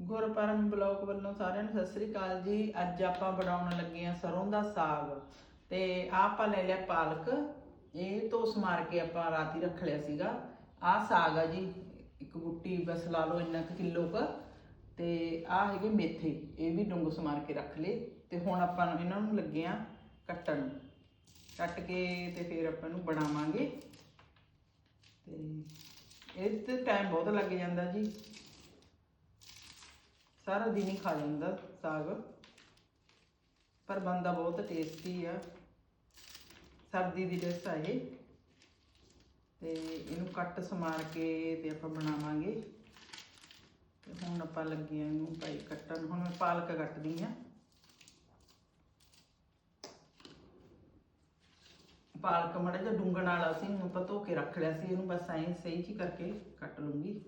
ਗੁਰਪਰਮ blog ਵੱਲੋਂ ਸਾਰਿਆਂ ਨੂੰ ਸਤਿ ਸ੍ਰੀ ਅਕਾਲ ਜੀ। ਅੱਜ ਆਪਾਂ ਬਣਾਉਣ ਲੱਗੇ ਆ ਸਰੋਂ ਦਾ ਸਾਗ। ਤੇ ਆਹ ਆਪਾਂ ਲੈ ਲਿਆ ਪਾਲਕ। ਇਹ ਧੋਸ ਮਾਰ ਕੇ ਆਪਾਂ ਰਾਤੀ ਰੱਖ ਲਿਆ ਸੀਗਾ। ਆਹ ਸਾਗ ਆ ਜੀ, ਇੱਕ ਗੁੱਟੀ ਬਸ ਲਾ ਲਓ ਇੰਨਾ ਕੁ ਕਿਲੋ ਕ। ਤੇ ਆਹ ਹੈਗੇ ਮੇਥੇ, ਇਹ ਵੀ ਡੁੰਗ ਸਮਾਰ ਕੇ ਰੱਖ ਲਏ। ਤੇ ਹੁਣ ਆਪਾਂ ਇਹਨਾਂ ਨੂੰ ਲੱਗੇ ਆ ਕੱਟਣ। ਕੱਟ ਕੇ ਤੇ ਫਿਰ ਆਪਾਂ ਨੂੰ ਬਣਾਵਾਂਗੇ। ਤੇ ਇਹ ਤੇ ਟਾਈਮ ਬਹੁਤ ਲੱਗ ਜਾਂਦਾ ਜੀ। ਸਾਰਾ ਦਿਨ ਹੀ ਖਾ ਜਾਂਦਾ ਸਾਗ। ਪਰ ਬੰਦਾ ਬਹੁਤ ਟੇਸਟੀ ਆ। ਸਰਦੀ ਦੀ ਡਿਸ਼ ਆ ਇਹ। ਤੇ ਇਹਨੂੰ ਕੱਟ ਸਮਾਰ ਕੇ ਤੇ ਆਪਾਂ ਬਣਾਵਾਂਗੇ। ਤੇ ਹੁਣ ਆਪਾਂ ਲੱਗੇ ਆ ਇਹਨੂੰ ਭਾਈ ਕੱਟਣ। ਹੁਣ ਮੈਂ ਪਾਲਕ ਕੱਟਦੀ ਆ। ਪਾਲਕ ਮੜਾ ਜਿਹਾ ਡੂੰਗਣ ਵਾਲਾ ਸੀ, ਹੁਣ ਆਪਾਂ ਧੋ ਕੇ ਰੱਖ ਲਿਆ ਸੀ। ਇਹਨੂੰ ਬਸ ਐਂ ਸਹੀ ਜਿਹੀ ਕਰਕੇ ਕੱਟ ਲੂੰਗੀ।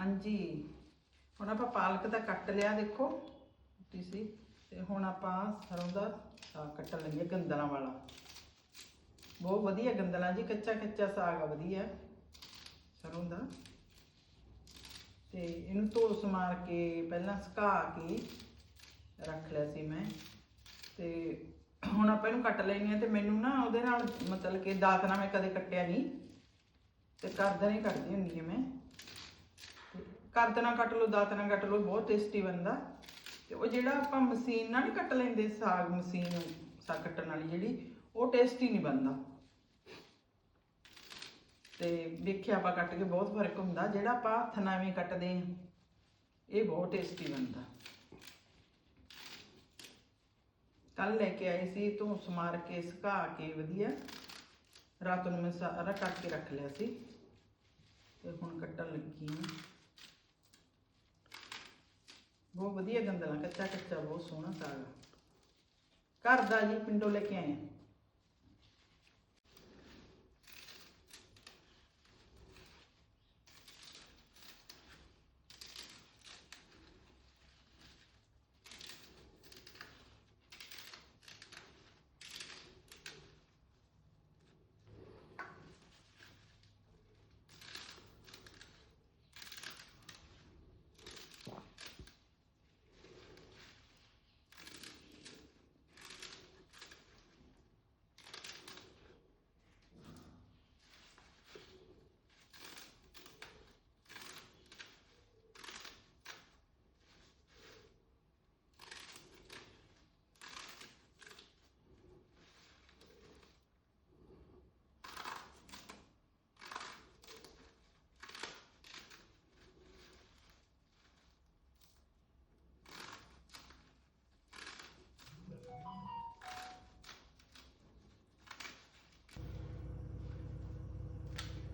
ਹਾਂਜੀ। ਹੁਣ ਆਪਾਂ ਪਾਲਕ ਦਾ ਕੱਟ ਲਿਆ ਦੇਖੋ ਤੁਸੀਂ ਤੇ ਹੁਣ ਆਪਾਂ ਸਰੋਂ ਦਾ ਸਾਗ ਕੱਟਣ ਲੱਗੇ ਗੰਦਲਾਂ ਵਾਲਾ। ਬਹੁਤ ਵਧੀਆ ਗੰਦਲਾਂ ਜੀ, ਕੱਚਾ ਕੱਚਾ ਸਾਗ ਆ, ਵਧੀਆ। ਸਰੋਂ ਦਾ। ਤੇ ਇਹਨੂੰ ਧੋਸ ਮਾਰ ਕੇ ਪਹਿਲਾਂ ਸੁਕਾ ਕੇ ਰੱਖ ਲਿਆ ਸੀ ਮੈਂ। ਤੇ ਹੁਣ ਆਪਾਂ ਇਹਨੂੰ ਕੱਟ ਲੈਣੀ ਆ ਤੇ ਮੈਨੂੰ ਨਾ ਉਹਦੇ ਨਾਲ ਮਤਲਬ ਕਿ ਦਾਤ ਨਾਲ ਮੈਂ ਕਦੇ ਕੱਟਿਆ ਨਹੀਂ। ਤੇ ਕਰਦਾ ਨਹੀਂ ਕੱਟਦੀ ਹੁੰਦੀ ਆ ਮੈਂ। ਕਰਦ ਕੱਟ ਲਓ, ਦਾਤ ਕੱਟ ਲਓ, ਬਹੁਤ ਟੇਸਟੀ ਬਣਦਾ। ਤੇ ਉਹ ਜਿਹੜਾ ਆਪਾਂ ਮਸ਼ੀਨ ਨਾਲ ਨਹੀਂ ਕੱਟ ਲੈਂਦੇ, ਸਾਗ ਮਸ਼ੀਨ ਸਾਗ ਕੱਟਣ ਵਾਲੀ ਜਿਹੜੀ, ਉਹ ਟੇਸਟੀ ਨਹੀਂ ਬਣਦਾ। ਤੇ ਵੇਖਿਆ ਆਪਾਂ ਕੱਟ ਕੇ ਬਹੁਤ ਫ਼ਰਕ ਹੁੰਦਾ, ਜਿਹੜਾ ਆਪਾਂ ਹੱਥ ਨਾਲ ਐਵੇਂ ਕੱਟਦੇ ਹਾਂ, ਇਹ ਬਹੁਤ ਟੇਸਟੀ ਬਣਦਾ। ਕੱਲ ਲੈ ਕੇ ਆਏ ਸੀ ਤੋਂ ਸਮਾਰ ਕੇ, ਸੁਕਾ ਕੇ, ਵਧੀਆ। ਰਾਤ ਨੂੰ ਮੈਂ ਸਾਰਾ ਕੱਟ ਕੇ ਰੱਖ ਲਿਆ ਸੀ। ਤੇ ਹੁਣ ਕੱਟਣ ਲੱਗੀ ਹਾਂ। ਬਹੁਤ ਵਧੀਆ ਗੰਦਲਾ ਕੱਚਾ ਕੱਚਾ ਬਹੁਤ ਸੋਹਣਾ ਸਾਗ ਘਰ ਦਾ ਜੀ, ਪਿੰਡੋਂ ਲੈ ਕੇ ਆਏ ਹਾਂ।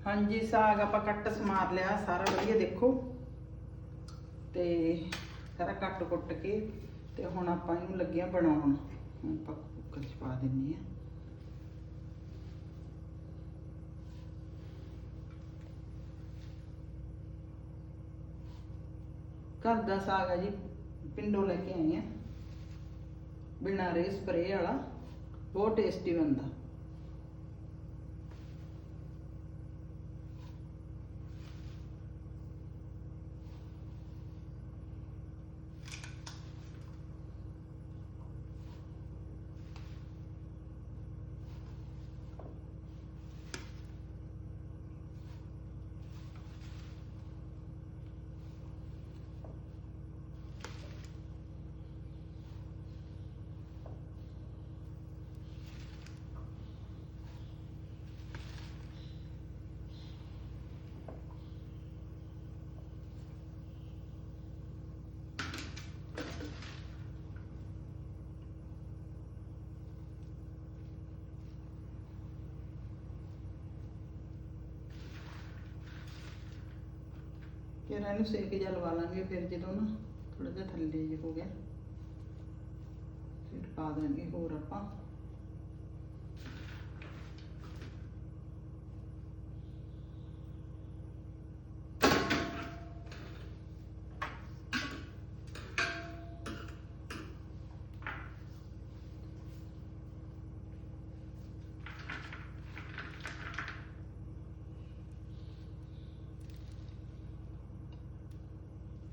ਹਾਂਜੀ, ਸਾਗ ਆਪਾਂ ਕੱਟ ਸਮਾਰ ਲਿਆ, ਸਾਰਾ ਵਧੀਆ ਦੇਖੋ। ਤੇ ਸਾਰਾ ਕੱਟ ਕੁੱਟ ਕੇ ਤੇ ਹੁਣ ਆਪਾਂ ਇਹਨੂੰ ਲੱਗਿਆ ਬਣਾਉਣ। ਹੁਣ ਆਪਾਂ ਕੁੱਕਰ 'ਚ ਪਾ ਦਿੰਨੀ ਆ ਘਰ ਦਾ ਸਾਗ ਹੈ ਜੀ, ਪਿੰਡੋਂ ਲੈ ਕੇ ਆਏ ਆ ਬਿਨਾਂ ਰੇ ਸਪਰੇ ਵਾਲਾ। ਬਹੁਤ ਟੇਸਟੀ ਬਣਦਾ। ਫਿਰ ਇਹਨੂੰ ਸੇਕ ਜਿਹਾ ਲਵਾ ਲਾਂਗੇ, ਫਿਰ ਜਦੋਂ ਨਾ ਥੋੜਾ ਜਿਹਾ ਥੱਲੇ ਜਿਹਾ ਹੋ ਗਿਆ, ਫਿਰ ਪਾ ਦਾਂਗੇ ਹੋਰ ਆਪਾਂ।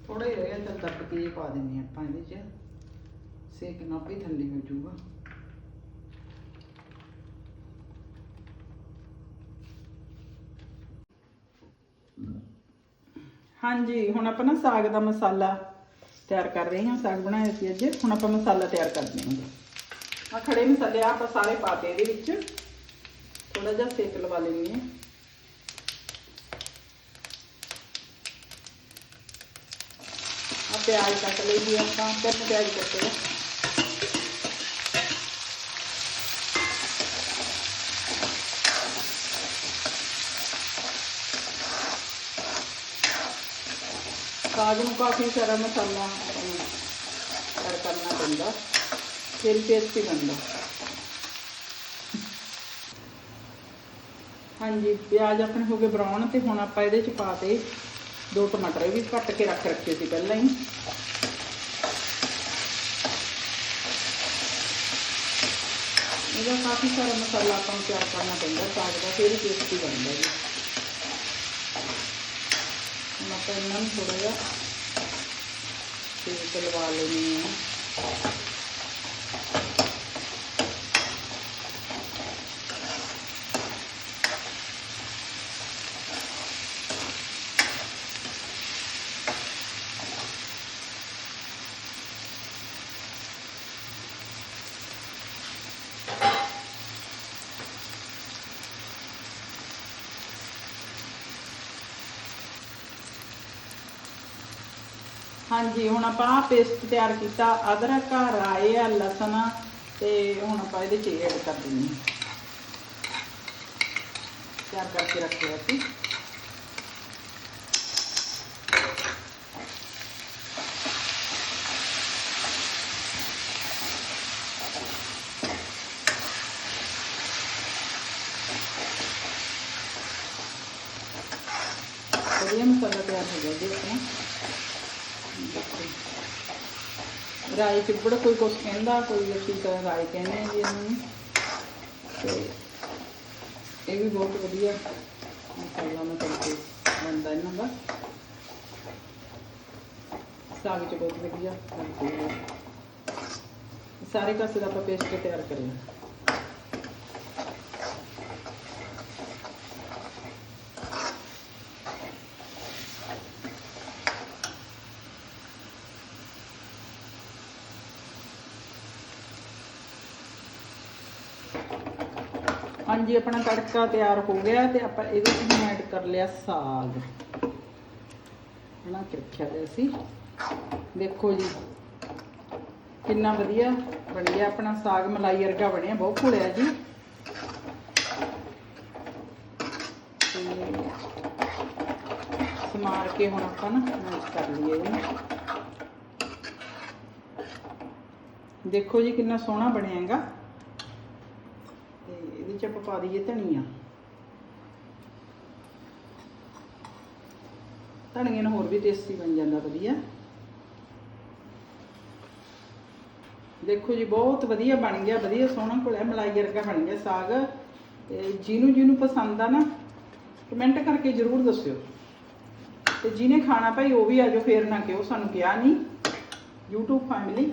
ਥੋੜਾ ਹੀ ਰਹਿ ਗਿਆ ਚੱਲ ਦੱਬ ਕੇ ਪਾ ਦਿੰਦੇ ਹਾਂ ਆਪਾਂ ਇਹਦੇ 'ਚ। ਸੇਕ ਨਾਲ ਵੀ ਠੰਡੀ ਹੋ ਜਾਊਗਾ। ਹਾਂਜੀ, ਹੁਣ ਆਪਾਂ ਨਾ ਸਾਗ ਦਾ ਮਸਾਲਾ ਤਿਆਰ ਕਰ ਰਹੇ ਹਾਂ। ਸਾਗ ਬਣਾਇਆ ਸੀ ਅੱਜ। ਹੁਣ ਆਪਾਂ ਮਸਾਲਾ ਤਿਆਰ ਕਰਦੇ ਹਾਂ। ਆ ਖੜੇ ਮਸਾਲੇ ਆਪਾਂ ਸਾਰੇ ਪਾਤੇ ਇਹਦੇ ਵਿੱਚ। ਥੋੜਾ ਜਿਹਾ ਸੇਕ ਲਵਾ ਲੈਣੀ ਹੈ। ਪਿਆਜ਼ ਕੱਟ ਲਈਏ ਆਪਾਂ, ਤਿੰਨ ਪਿਆਜ਼ ਕੱਟੇ ਆ। ਸਾਗ ਨੂੰ ਕਾਫੀ ਸਾਰਾ ਮਸਾਲਾ ਐਡ ਕਰਨਾ ਪੈਂਦਾ, ਫਿਰ ਟੇਸਟੀ ਬਣਦਾ। ਹਾਂਜੀ, ਪਿਆਜ਼ ਆਪਣੇ ਹੋ ਗਏ ਬਰਾਊਨ ਤੇ ਹੁਣ ਆਪਾਂ ਇਹਦੇ ਚ ਪਾਤੇ ਦੋ ਟਮਾਟਰ ਵੀ ਕੱਟ ਕੇ ਰੱਖ ਰੱਖੇ ਸੀ ਪਹਿਲਾਂ ਹੀ। ਇਹਦਾ ਕਾਫੀ ਸਾਰਾ ਮਸਾਲਾ ਆਪਾਂ ਨੂੰ ਤਿਆਰ ਕਰਨਾ ਪੈਂਦਾ, ਸਾਗ ਦਾ ਫਿਰ ਟੇਸਟੀ ਬਣਦਾ ਜੀ। ਹੁਣ ਇਹਨਾਂ ਨੂੰ ਥੋੜਾ ਜਿਹਾ ਸੇਕ ਲਵਾ ਲੈਣੀ ਹੈ। ਹਾਂਜੀ, ਹੁਣ ਆਪਾਂ ਆਹ ਪੇਸਟ ਤਿਆਰ ਕੀਤਾ, ਅਦਰਕ, ਰਾਏ, ਆ, ਲਸਣ ਤੇ ਹੁਣ ਆਪਾਂ ਇਹਦੇ ਚ ਐਡ ਕਰ ਦਿੰਦੇ ਹਾਂ। ਤਿਆਰ ਕਰਕੇ ਰੱਖਿਆ ਸੀ। ਵਧੀਆ ਮਸਾਲਾ ਤਿਆਰ ਹੋ ਗਿਆ ਜੀ ਆਪਣਾ ਰਾਈ ਚਿੱਬੜ ਕੋਈ ਕੁਛ ਕਹਿੰਦਾ, ਕੋਈ ਅਸੀਂ ਤਾਂ ਰਾਈ ਕਹਿੰਦੇ ਆ ਜੀ ਇਹਨੂੰ ਤੇ ਇਹ ਵੀ ਬਹੁਤ ਵਧੀਆ ਮਸਾਲਾ ਮਤਲਬ ਕਿ ਬਣਦਾ ਇਹਨਾਂ ਦਾ। ਸਾਗ ਚ ਬਹੁਤ ਵਧੀਆ। ਸਾਰੇ ਕਾਸੇ ਦਾ ਆਪਾਂ ਪੇਸਟ ਤਿਆਰ ਕਰੀਏ। ਹਾਂਜੀ, ਆਪਣਾ ਤੜਕਾ ਤਿਆਰ ਹੋ ਗਿਆ ਤੇ ਆਪਾਂ ਇਹਦੇ ਵਿੱਚ ਐਡ ਕਰ ਲਿਆ ਸਾਗ। ਬਣਾ ਕੇ ਰੱਖਿਆ ਹੋਇਆ ਸੀ। ਦੇਖੋ ਜੀ, ਕਿੰਨਾ ਵਧੀਆ ਬਣ ਗਿਆ ਆਪਣਾ ਸਾਗ, ਮਲਾਈ ਵਰਗਾ ਬਣਿਆ, ਬਹੁਤ ਘੁਲਿਆ ਜੀ। ਸਮਾਰ ਕੇ ਹੁਣ ਆਪਾਂ ਨਾ ਮੈਸ਼ ਕਰ ਲਈਏ ਇਹਨੂੰ। ਦੇਖੋ ਜੀ, ਕਿੰਨਾ ਸੋਹਣਾ ਬਣਿਆਗਾ ਤੇ ਇਹਦੇ ਆਪਾਂ ਪਾ ਦਈਏ ਧਨੀਆ। ਧਨੀਏ ਨਾਲ ਹੋਰ ਵੀ ਟੇਸਟੀ ਬਣ ਜਾਂਦਾ ਵਧੀਆ। ਦੇਖੋ ਜੀ, ਬਹੁਤ ਵਧੀਆ ਬਣ ਗਿਆ, ਵਧੀਆ ਸੋਹਣਾ ਘੁਲਿਆ ਮਲਾਈ ਵਰਗਾ ਬਣ ਗਿਆ ਸਾਗ। ਤੇ ਜਿਹਨੂੰ ਜਿਹਨੂੰ ਪਸੰਦ ਆ ਨਾ ਕਮੈਂਟ ਕਰਕੇ ਜਰੂਰ ਦੱਸਿਓ। ਤੇ ਜਿਹਨੇ ਖਾਣਾ ਭਾਈ, ਉਹ ਵੀ ਆਜੋ ਫੇਰ ਨਾ ਕਿਉਂ ਸਾਨੂੰ ਕਿਹਾ ਨਹੀਂ YouTube ਫੈਮਿਲੀ